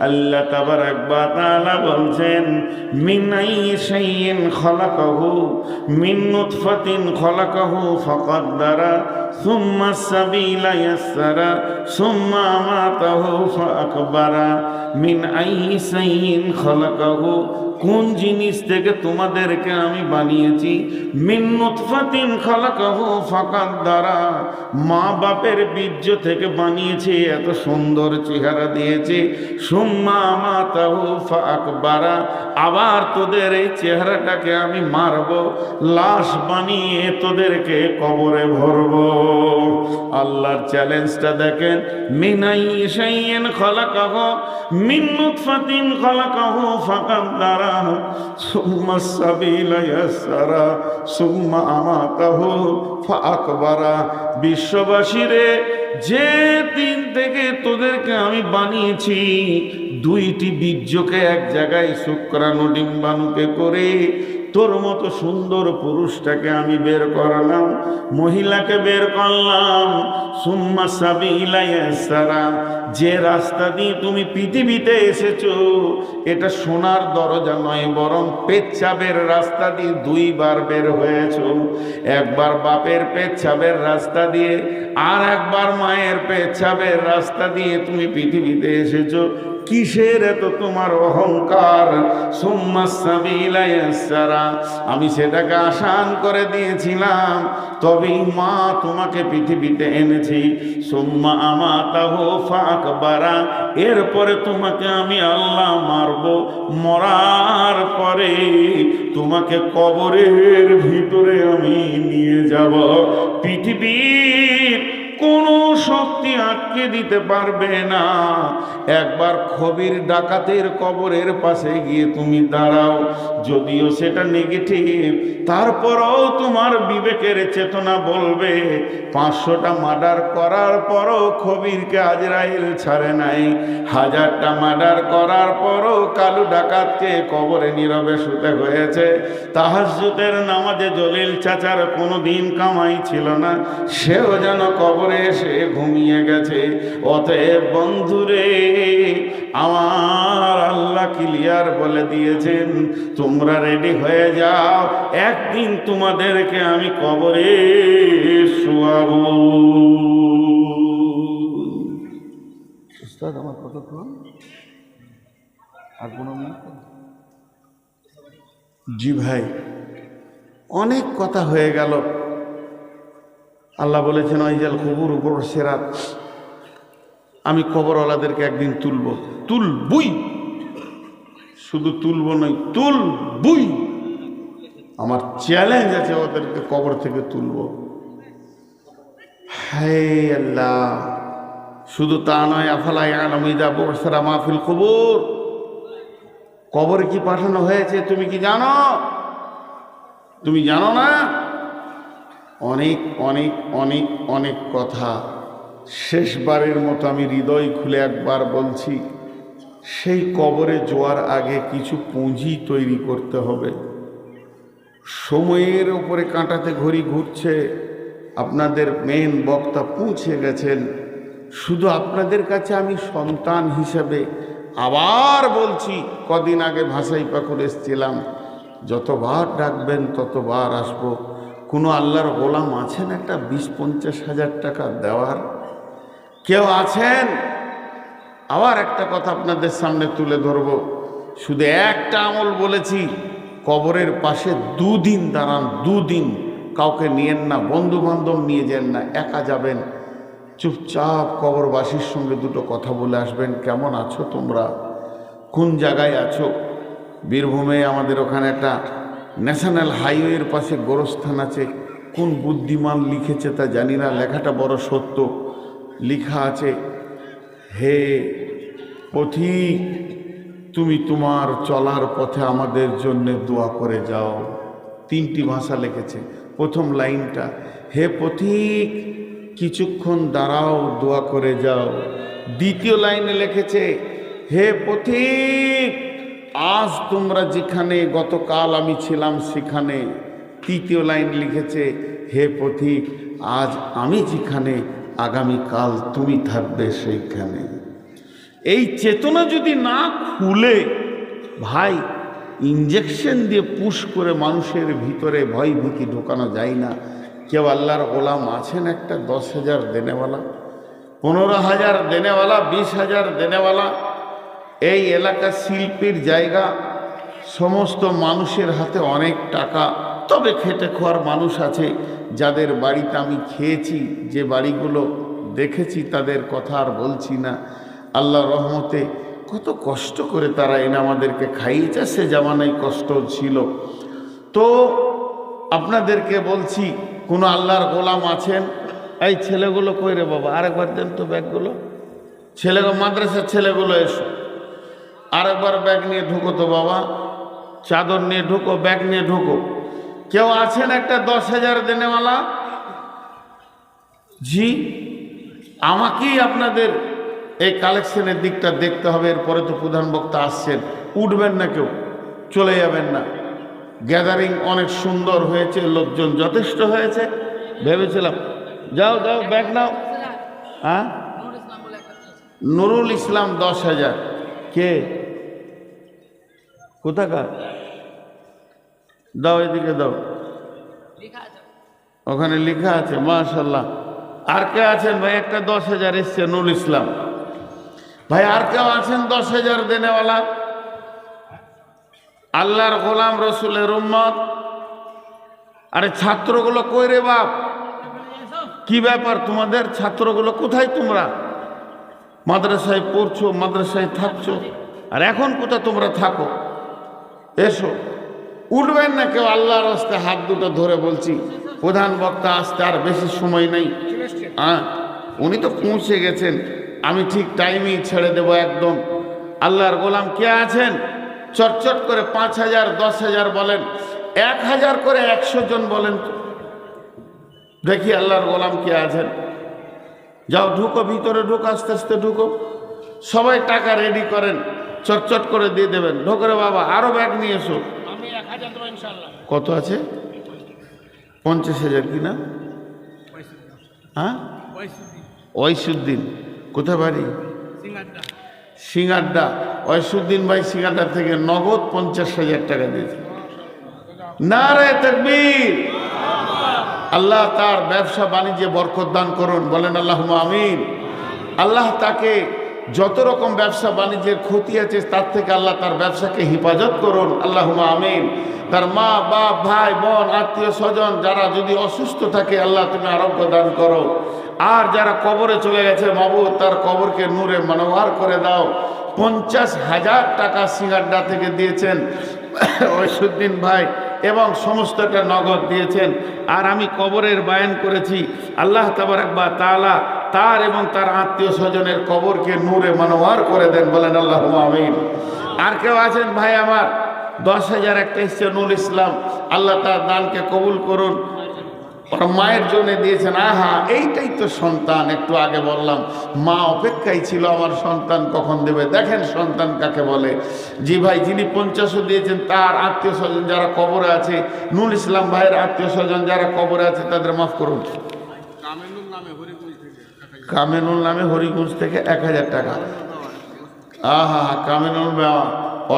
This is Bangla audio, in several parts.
আল্লাহ তাবার একবার তালা বলছেন মিনাই সাইন খলাকহু খলাকাহু মিন খলাকাহু ফাকাদ্দারা ثم السبيل يسر ثم أماته فأكبر من أي شيء خلقه কোন জিনিস থেকে তোমাদেরকে আমি বানিয়েছি মিন্নুৎফাতিন খালাকাহু ফাকাদ দ্বারা মা বাপের বীর্য থেকে বানিয়েছি এত সুন্দর চেহারা দিয়েছি সুম্মা আমাতাহু ফাকবারা আবার তোদের এই চেহারাটাকে আমি মারব লাশ বানিয়ে তোদেরকে কবরে ভরব আল্লাহর চ্যালেঞ্জটা দেখেন, মিনাই সাইয়েন শাইয়েন খালাকাহু মিন্নুৎফাতিন খালাকাহু ফাকাদ দ্বারা সুম্মা সাবিলা ইয়াসসারা সুম্মা ফাকবারা বিশ্ববাসীরে, যে দিন থেকে তোদেরকে আমি বানিয়েছি, দুইটি বীর্যকে এক জায়গায় শুক্রাণু ডিম্বাণুকে করে তোর মতো সুন্দর পুরুষটাকে আমি বের করলাম, মহিলাকে বের করলাম। সুম্মা সাবিলা যে রাস্তা দিয়ে তুমি পৃথিবীতে এসেছ, এটা সোনার দরজা নয়, বরং পেচ্ছাবের রাস্তা দিয়ে দুইবার বের হয়েছো। একবার বাপের পেচ্ছাবের রাস্তা দিয়ে, আর একবার মায়ের পেচ্ছাবের রাস্তা দিয়ে তুমি পৃথিবীতে এসেছ। কিসের এত তোমার অহংকার? আমি সেটাকে আসান করে দিয়েছিলাম, তবেই মা তোমাকে পৃথিবীতে এনেছি। সোম্মা আমা তাহ ফাঁক বারা এরপরে তোমাকে আমি আল্লাহ মারব। মরার পরে তোমাকে কবরের ভিতরে আমি নিয়ে যাব। পৃথিবীর কোনো শক্তি আটকে দিতে পারবে না। একবার খবির ডাকাতের কবরের পাশে গিয়ে তুমি দাঁড়াও, যদিও সেটা নেগেটিভ তারপরও তোমার বিবেকের চেতনা বলবে, পাঁচশোটা মার্ডার করার পরও খবিরকে আজরাইল ছাড়ে নাই। হাজারটা মার্ডার করার পরও কালু ডাকাতকে কবরে নীরবে শুতে হয়েছে। তাহাজুতের নামাজে জলিল চাচার কোনো দিন কামাই ছিল না। সেও যেন কবরে এসে ঘুমিয়ে গেছে। অতএব বন্ধুরে আমার আল্লাহ ক্লিয়ার বলে দিয়েছেন তোমরা রেডি হয়ে যাও একদিন তোমাদেরকে আমি কবরে শুয়াবো। উস্তাদ আমার কতক্ষণ আর কোনো জি ভাই অনেক কথা হয়ে গেল। আল্লাহ বলেছেন ওইজাল কবুর উপর সেরাত আমি কবরওয়ালাদেরকে একদিন তুলব। তুল বুই শুধু তুলব নয় তুল বুই আমার চ্যালেঞ্জ আছে ওদেরকে কবর থেকে তুলব। হায় আল্লাহ! শুধু তা নয় আফালাই আলমিদা বসরা মাহফিল কবর? কবরে কি পাঠানো হয়েছে, তুমি কি জানো? তুমি জানো না? অনেক অনেক অনেক অনেক কথা। শেষবারের মতো আমি হৃদয় খুলে একবার বলছি, সেই কবরে জোয়ার আগে কিছু পুঁজি তৈরি করতে হবে। সময়ের ওপরে কাঁটাতে ঘড়ি ঘুরছে, আপনাদের মেন বক্তা পৌঁছে গেছেন। শুধু আপনাদের কাছে আমি সন্তান হিসেবে আবার বলছি, কদিন আগে ভাষাই পাকুর এসছিলাম। যতবার ডাকবেন ততবার আসব। কোনো আল্লাহর গোলাম আছেন? একটা বিশ পঞ্চাশ হাজার টাকা দেওয়ার। কেউ আছেন? আবার একটা কথা আপনাদের সামনে তুলে ধরব। শুধু একটা আমল বলেছি, কবরের পাশে দুদিন দাঁড়ান, দুদিন কাউকে নিয়েন না বন্ধু বান্ধব নিয়ে যান না, একা যাবেন। চুপচাপ কবরবাসীর সঙ্গে দুটো কথা বলে আসবেন, কেমন আছো তোমরা? কোন জায়গায় আছো? বীরভূমে আমাদের ওখানে একটা ন্যাশনাল হাইওয়ের পাশে গোরস্থান আছে। কোন বুদ্ধিমান লিখেছে তা জানি না, লেখাটা বড় সত্য। লিখা আছে, হে পথিক, তুমি তোমার চলার পথে আমাদের জন্য দোয়া করে যাও। তিনটি ভাষা লিখেছে। প্রথম লাইনটা, হে পথিক, কিছুক্ষণ দাঁড়াও, দোয়া করে যাও। দ্বিতীয় লাইনে লিখেছে, হে পথিক আজ তোমরা যেখানে গতকাল আমি ছিলাম, সেখানে তৃতীয় লাইন লিখেছে, হে পথিক, আজ আমি যেখানে, আগামীকাল তুমি থাকবে সেইখানে। এই চেতনা যদি না খুলে, ভাই ইঞ্জেকশন দিয়ে পুশ করে মানুষের ভিতরে ভয় ভীতি ঢোকানো যায় না। কেউ আল্লাহর গোলাম আছেন একটা দশ হাজার দেনেওয়ালা, পনেরো হাজার দেনেওয়ালা, বিশ হাজার দেনেওয়ালা এই এলাকা শিল্পীর জায়গা। সমস্ত মানুষের হাতে অনেক টাকা। তবে খেটে খাওয়ার মানুষ আছে। যাদের বাড়িতে আমি খেয়েছি, যে বাড়িগুলো দেখেছি, তাদের কথা আর বলছি না। আল্লাহ রহমতে কত কষ্ট করে তারা এনে আমাদেরকে খাইয়েছে। সে জামানায় কষ্ট ছিল। তো আপনাদেরকে বলছি, কোনো আল্লাহর গোলাম আছেন? এই ছেলেগুলো কই রে বাবা? আরেকবার দেন তো ব্যাগগুলো। ছেলেগুলো মাদ্রাসার ছেলেগুলো এসো। আরেকবার ব্যাগ নিয়ে ঢুকো তো বাবা। চাদর নিয়ে ঢুকো, ব্যাগ নিয়ে ঢুকো। কেউ আছেন একটা দশ হাজার দেনেওয়ালা? জি, আমাকেই আপনাদের এই কালেকশনের দিকটা দেখতে হবে, এরপরে তো প্রধান বক্তা আসছেন। উঠবেন না কেউ, চলে যাবেন না। গ্যাদারিং অনেক সুন্দর হয়েছে, লোকজন যথেষ্ট হয়েছে। ভেবেছিলাম, যাও যাও, ব্যাগ নাও। হ্যাঁ? নুরুল ইসলাম দশ হাজার। কে? কোথাকার? দাও এদিকে দাও। ওখানে লেখা আছে মাশাল্লাহ আর কে আছেন ভাই? একটা দশ হাজার এসছে নুল ইসলাম। ভাই আর কেউ আছেন দশ হাজার দেনেওয়ালা? আল্লাহর গোলাম রসুলের উম্মত। আরে ছাত্রগুলো কই রে বাপ? কি ব্যাপার তোমাদের? ছাত্রগুলো কোথায় তোমরা? মাদ্রাসায় পড়ছো মাদ্রাসায় থাকছো। আর এখন কোথায় তোমরা থাকো? এসো। উঠবেন না কেউ, আল্লাহর হস্তে হাত দুটো ধরে বলছি। প্রধান বক্তা আসতে আর বেশি সময় নেই। হ্যাঁ উনি তো পৌঁছে গেছেন। আমি ঠিক টাইমেই ছেড়ে দেব একদম। আল্লাহর গোলাম কে আছেন? চটচট করে পাঁচ হাজার, দশ হাজার বলেন। এক হাজার করে একশো জন বলেন। দেখি আল্লাহর গোলাম কে আছেন। যাও, ঢুকো, ভিতরে ঢুকো, আস্তে আস্তে ঢুকো। সবাই টাকা রেডি করেন। চটচট করে দিয়ে দেবেন। ঢোকরে বাবা আরও ব্যাগ নিয়ে এসো। কত আছে? পঞ্চাশ হাজার কি না? হ্যাঁ? ঐশুদ্দিন কোথায় বাড়ি? সিঙ্গারডা ঐশুদ্দিন ভাই সিঙ্গারডা থেকে নগদ পঞ্চাশ হাজার টাকা দিয়েছে। না রে তকবীর। আল্লাহ তার ব্যবসা বাণিজ্যে বরকত দান করুন। বলেন আল্লাহ আমিন। আল্লাহ তাকে যত রকম ব্যবসা বাণিজ্যের ক্ষতি আছে, তার থেকে আল্লাহ তার ব্যবসাকে হেফাজত করুন। আল্লাহ আমিন। তার মা, বাপ, ভাই, বোন, আত্মীয়, স্বজন, যারা যদি অসুস্থ থাকে, আল্লাহ তুমি আরোগ্য দান করো। আর যারা কবরে চলে গেছে, মাবুদ, তার কবরকে নূরে মনোহার করে দাও। পঞ্চাশ হাজার টাকা সিঙ্গাড্ডা থেকে দিয়েছেন ঐশুদ্দিন ভাই এবং সমস্তটা নগদ দিয়েছেন। আর আমি কবরের বায়ান করেছি। আল্লাহ তাবারাকবা তাআলা তার এবং তার আত্মীয় স্বজনের কবরকে নূরে মনোহার করে দেন বলেন আল্লাহ আমিন। আর কেউ আছেন ভাই আমার? দশ হাজার একটা এসছে নুল ইসলাম। আল্লাহ তার দানকে কবুল করুন। ওরা মায়ের জন্য দিয়েছেন। আহা, এইটাই তো সন্তান, একটু আগে বললাম। মা অপেক্ষায় ছিল, আমার সন্তান কখন দেবে? দেখেন সন্তান কাকে বলে। জি ভাই, যিনি পঞ্চাশও দিয়েছেন, তার আত্মীয় স্বজন যারা কবরে আছে নুল ইসলাম ভাইয়ের আত্মীয় স্বজন যারা কবরে আছে, তাদের মাফ করুন। নামে থেকে কামেনুল নামে হরিগঞ্জ থেকে এক হাজার টাকা। আহা, কামেনুল বাবা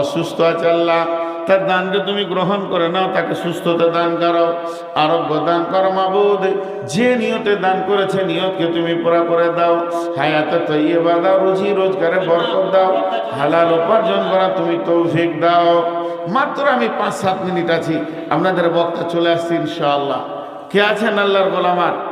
অসুস্থ আছে আল্লাহ। তার দানকে তুমি গ্রহণ করে নাও, তাকে সুস্থতা দান করো, আরোগ্য দান করো মাবুদ। যে নিয়তে দান করেছে, নিয়তকে তুমি পুরা করে দাও। হায়াতে তৈবা দাও, রুজি, রোজগারে বরকত দাও, হালাল উপার্জন করা তুমি তৌফিক দাও। মাত্র আমি পাঁচ, সাত মিনিট আছি। আপনাদের বক্তা চলে আসছি ইনশাআল্লাহ। কে আছেন আল্লাহর গোলামার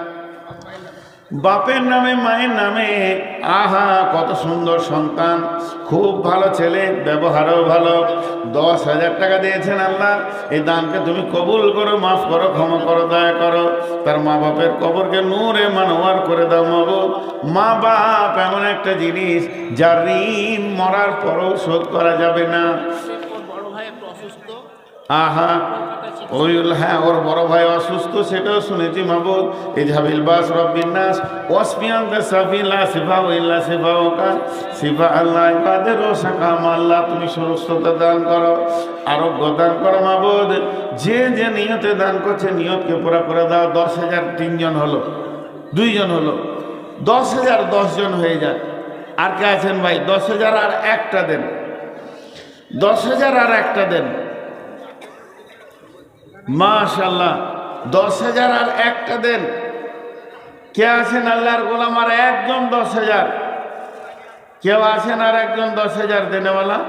বাপের নামে মায়ের নামে আহা কত সুন্দর সন্তান। খুব ভালো ছেলে ব্যবহারও ভালো। দশ হাজার টাকা দিয়েছেন আল্লাহ। এই দানকে তুমি কবুল করো মাফ করো ক্ষমা করো দয়া করো। তার মা বাপের কবরকে নূরে মানোয়ার করে দাও মবুদ মা বাপ এমন একটা জিনিস যার ঋণ মরার পরও শোধ করা যাবে না। আহা ওই হ্যাঁ ওর বড় ভাই অসুস্থ, সেটাও শুনেছি, মাবুদ। ইজহাবিল বাস, রব্বিন নাস, ওয়াসফিয়ান সাফিলা সিফা ইল্লা সিফা ওকা সিফা আল্লাহ ইবাদের ও সাকাম আল্লাহ, তুমি সুরক্ষতা দান করো, আরোগ্য দান করো, মাবুদ। যে যে নিয়তে দান করছে, নিয়তকে পুরা করে দাও, দশ হাজার তিনজন হলো, দুইজন হলো, দশ হাজার দশজন হয়ে যায় আর কে আছেন ভাই? দশ হাজার আর একটা দেন, দশ হাজার আর একটা দেন। মাশাল্লাহ দশ হাজার আর একটা দেন। কে আছেন আল্লাহর গোলাম আর একজন দশ হাজার? কেউ আছেন আর একজন দশ হাজার দেনেওয়ালা?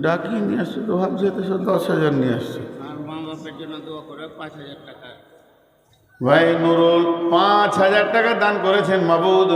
ডাকি নিয়ে আসছে তো, ভাবছি তো সব দশ হাজার নিয়ে আসছে। ভাই নুরুল, পাঁচ হাজার টাকা দান করেছেন মাবুদ।